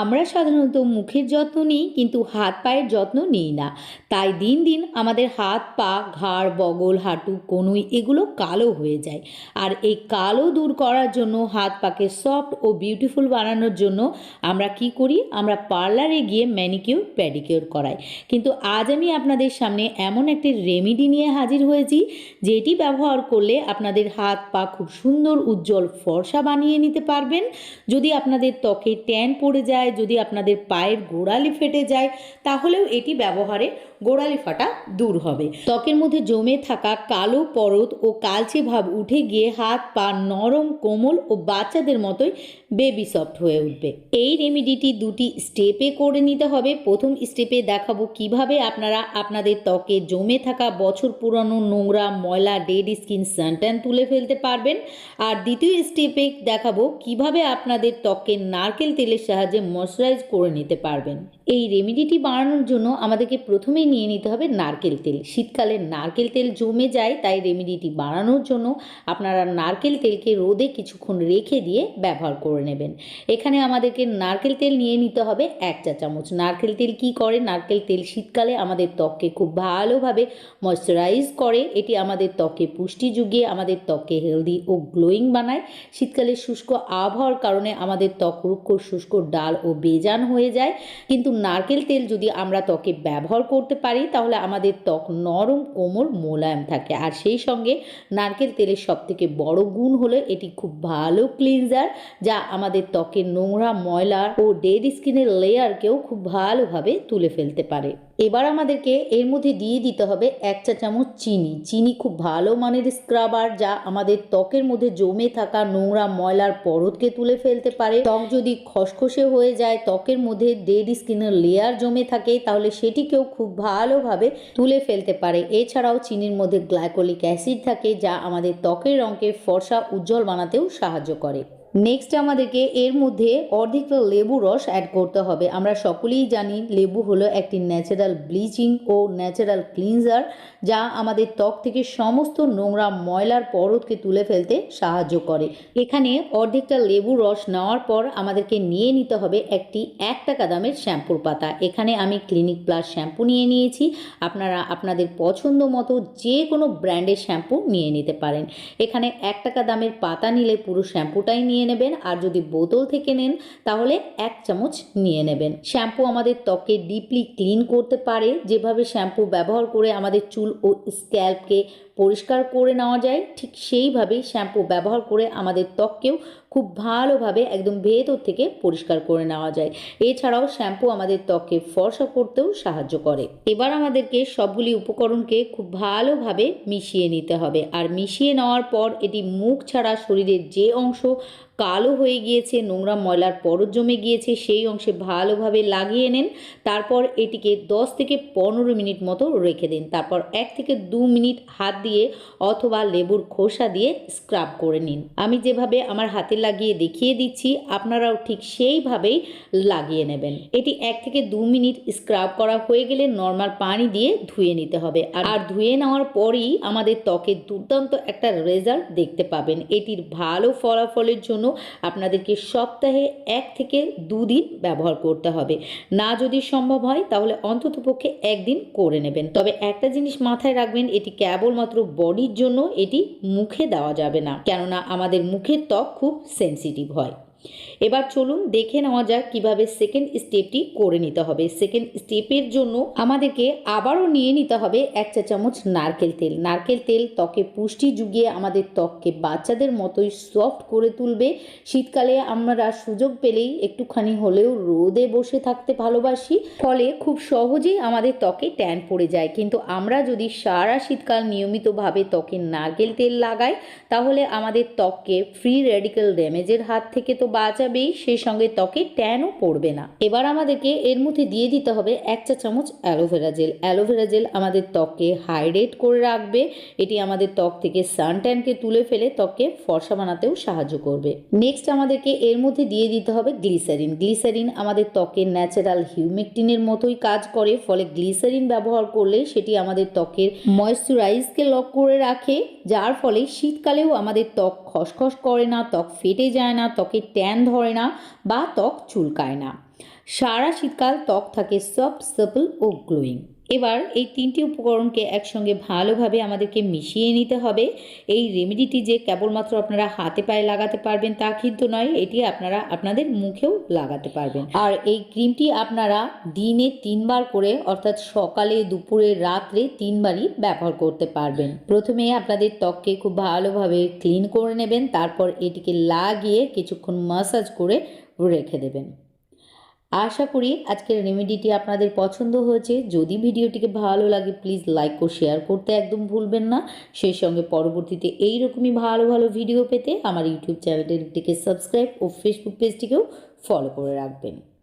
আমরা সাধারণত মুখের যত্ন নিই, কিন্তু হাত পায়ের যত্ন নিই না। তাই দিন দিন আমাদের হাত, পা, ঘাড়, বগল, হাঁটু, কনুই এগুলো কালো হয়ে যায়। আর এই কালো দূর করার জন্য, হাত পাকে সফট ও বিউটিফুল বানানোর জন্য আমরা কি করি? আমরা পার্লারে গিয়ে ম্যানিকিউর প্যাডিকিউর করাই। কিন্তু আজ আমি আপনাদের সামনে এমন একটি রেমিডি নিয়ে হাজির হয়েছি, যেটি ব্যবহার করলে আপনাদের হাত, পা খুব সুন্দর উজ্জ্বল ফর্সা বানিয়ে নিতে পারবেন। যদি আপনাদের ত্বকে ট্যান পড়ে যায় যদি আপনাদের পায়ের গোড়ালি ফেটে যায়, তাহলেও এটি ব্যবহারে গোড়ালি ফাটা দূর হবে। ত্বকের মধ্যে জমে থাকা কালো পরত ও কালচে ভাব উঠে গিয়ে হাত, পা নরম, কোমল ও বাচ্চাদের মতোই বেবি সফট হয়ে উঠবে। এই রেমিডিটি দুটি স্টেপে করে নিতে হবে। প্রথম স্টেপে দেখাবো কীভাবে আপনারা আপনাদের ত্বকে জমে থাকা বছর পুরানো নোংরা, ময়লা ডেড স্কিন সানট্যান তুলে ফেলতে পারবেন। আর দ্বিতীয় স্টেপে দেখাবো কীভাবে আপনাদের ত্বকে নারকেল তেলের সাহায্যে ময়শ্চারাইজ করে নিতে পারবেন। এই রেমিডিটি বানানোর জন্য আমাদেরকে প্রথমেই নিয়ে নিতে হবে নারকেল তেল। শীতকালে নারকেল তেল জমে যায়, তাই রেমিডিটি বানানোর জন্য আপনারা নারকেল তেলকে রোদে কিছুক্ষণ রেখে দিয়ে ব্যবহার করে নেবেন। এখানে আমাদেরকে নারকেল তেল নিয়ে নিতে হবে এক চা চামচ। নারকেল তেল কি করে? নারকেল তেল শীতকালে আমাদের ত্বককে খুব ভালোভাবে ময়শ্চারাইজ করে। এটি আমাদের ত্বকে পুষ্টি যুগিয়ে আমাদের ত্বককে হেলদি ও গ্লোয়িং বানায়। শীতকালে শুষ্ক আবহাওয়ার কারণে আমাদের ত্বক রুক্ষ শুষ্ক ডাল ও বেজান হয়ে যায়। কিন্তু নারকেল তেল যদি আমরা ত্বকে ব্যবহার করতে পারি, তাহলে আমাদের ত্বক নরম, কোমল, মোলায়েম থাকে। আর সেই সঙ্গে নারকেল তেলের সবথেকে বড় গুণ হলো এটি খুব ভালো ক্লিনজার যা আমাদের ত্বকের নোংরা ময়লা ও ডেড স্কিনের লেয়ারকেও খুব ভালোভাবে তুলে ফেলতে পারে। এবার আমাদেরকে এর মধ্যে দিয়ে দিতে হবে এক চা চামচ চিনি। চিনি খুব ভালো মানের স্ক্রাবার যা আমাদের ত্বকের মধ্যে জমে থাকা নোংরা ময়লার পরতকে তুলে ফেলতে পারে। ত্বক যদি খসখসে হয়ে যায়, ত্বকের মধ্যে ডেড স্কিনের লেয়ার জমে থাকে, তাহলে সেটিকেও খুব ভালোভাবে তুলে ফেলতে পারে। এছাড়াও চিনির মধ্যে গ্লাইকোলিক অ্যাসিড থাকে, যা আমাদের ত্বকের রঙকে ফর্সা উজ্জ্বল বানাতেও সাহায্য করে। নেক্সট আমাদেরকে এর মধ্যে অর্ধেকটা লেবু রস অ্যাড করতে হবে। আমরা সকলেই জানি লেবু হলো একটি ন্যাচারাল ব্লিচিং ও ন্যাচারাল ক্লিনজার যা আমাদের ত্বক থেকে সমস্ত নোংরা ময়লার পরতকে তুলে ফেলতে সাহায্য করে। এখানে অর্ধেকটা লেবু রস নেওয়ার পর আমাদেরকে নিয়ে নিতে হবে একটি এক টাকা দামের শ্যাম্পুর পাতা। এখানে আমি ক্লিনিক প্লাস শ্যাম্পু নিয়ে নিয়েছি। আপনারা আপনাদের পছন্দ মতো যে কোনো ব্র্যান্ডের শ্যাম্পু নিয়ে নিতে পারেন। এখানে এক টাকা দামের পাতা নিলে পুরো শ্যাম্পুটাই নিয়ে নেবেন আর যদি বোতল থেকে নেন, তাহলে এক চামচ নিয়ে নেবেন। শ্যাম্পু আমাদের ত্বকে ডিপলি ক্লিন করতে পারে। যেভাবে শ্যাম্পু ব্যবহার করে আমাদের চুল ও স্ক্যাল্পকে পরিষ্কার করে নেওয়া যায়, ঠিক সেইভাবেই শ্যাম্পু ব্যবহার করে আমাদের ত্বককেও খুব ভালোভাবে একদম ভেতর থেকে পরিষ্কার করে নেওয়া যায়। এছাড়াও শ্যাম্পু আমাদের ত্বককে ফর্সা করতেও সাহায্য করে। এবার আমাদেরকে সবগুলি উপকরণকে খুব ভালোভাবে মিশিয়ে নিতে হবে। আর মিশিয়ে নেওয়ার পর এটি মুখ ছাড়া শরীরের যে অংশ কালো হয়ে গিয়েছে, নোংরা ময়লার পরত জমে গিয়েছে, সেই অংশে ভালোভাবে লাগিয়ে নেন, তারপর এটিকে 10 থেকে পনেরো মিনিট মতো রেখে দিন, তারপর এক থেকে দু মিনিট হাত দিয়ে অথবা লেবুর খোসা দিয়ে স্ক্রাব করে নিন। আমি যেভাবে আমার হাতে লাগিয়ে দেখিয়ে দিচ্ছি, আপনারাও ঠিক সেইভাবেই লাগিয়ে নেবেন। এটি এক থেকে দু মিনিট স্ক্রাব করা হয়ে গেলে নর্মাল পানি দিয়ে ধুয়ে নিতে হবে, আর আর ধুয়ে নেওয়ার পরেই আমাদের ত্বকের দুর্দান্ত একটা রেজাল্ট দেখতে পাবেন। এটির ভালো ফলাফলের জন্য আপনাদেরকে সপ্তাহে এক থেকে দুদিন ব্যবহার করতে হবে। না যদি সম্ভব হয়, তাহলে অন্ততপক্ষে একদিন করে নেবেন। তবে একটা জিনিস মাথায় রাখবেন, এটি কেবলমাত্র বডির জন্য এটি মুখে দেওয়া যাবে না। কেননা আমাদের মুখের ত্বক খুব সেন্সিটিভ হয়। এবার চলুন দেখে নেওয়া যাক কীভাবে সেকেন্ড স্টেপটি করে নিতে হবে। সেকেন্ড স্টেপের জন্য আমাদেরকে আবারও নিয়ে নিতে হবে এক চা চামচ নারকেল তেল। নারকেল তেল ত্বকে পুষ্টি যুগিয়ে আমাদের ত্বককে বাচ্চাদের মতোই সফট করে তুলবে। শীতকালে আমরা সুযোগ পেলেই একটুখানি হলেও রোদে বসে থাকতে ভালোবাসি, ফলে খুব সহজেই আমাদের ত্বকে ট্যান পড়ে যায়। কিন্তু আমরা যদি সারা শীতকাল নিয়মিতভাবে ত্বকে নারকেল তেল লাগাই, তাহলে আমাদের ত্বককে ফ্রি রেডিক্যাল ড্যামেজের হাত থেকে তো বাঁচাবেই সেই সঙ্গে ত্বকে ট্যানও পড়বে না। এবার আমাদেরকে এর মধ্যে দিয়ে দিতে হবে এক চা চামচ অ্যালোভেরা জেল। অ্যালোভেরা জেল আমাদের ত্বককে হাইড্রেট করে রাখবে। এটি আমাদের ত্বক থেকে সান ট্যানকে তুলে ফেলে ত্বককে ফর্সা বানাতেও সাহায্য করবে। নেক্সট আমাদেরকে এর মধ্যে দিয়ে দিতে হবে গ্লিসারিন। গ্লিসারিন আমাদের ত্বকের ন্যাচারাল হিউমেকটিনের মতোই কাজ করে, ফলে গ্লিসারিন ব্যবহার করলে সেটি আমাদের ত্বকের ময়শ্চারাইজকে লক করে রাখে, যার ফলে শীতকালেও আমাদের ত্বক খসখস করে না, ত্বক ফেটে যায় না, ত্বকে ট্যান ধরে না বা ত্বক চুলকায় না। সারা শীতকাল ত্বক থাকে সফট সাপল ও গ্লোয়িং এবার এই তিনটি উপকরণকে একসঙ্গে ভালোভাবে আমাদেরকে মিশিয়ে নিতে হবে। এই রেমেডিটি যে কেবলমাত্র আপনারা হাতে পায়ে লাগাতে পারবেন তা কিন্তু নয়, এটি আপনারা আপনাদের মুখেও লাগাতে পারবেন। আর এই ক্রিমটি আপনারা দিনে তিনবার করে, অর্থাৎ সকালে, দুপুরে, রাত্রে তিনবারই ব্যবহার করতে পারবেন। প্রথমে আপনাদের ত্বককে খুব ভালোভাবে ক্লিন করে নেবেন, তারপর এটিকে লাগিয়ে কিছুক্ষণ মাসাজ করে রেখে দেবেন। আশা করি আজকের রেমেডিটি আপনাদের পছন্দ হয়েছে। যদি ভিডিওটিকে ভালো লাগে প্লিজ লাইক ও শেয়ার করতে একদম ভুলবেন না। সেই সঙ্গে পরবর্তীতে এই রকমই ভালো ভালো ভিডিও পেতে আমার ইউটিউব চ্যানেলটিকে সাবস্ক্রাইব ও ফেসবুক পেজটিকেও ফলো করে রাখবেন।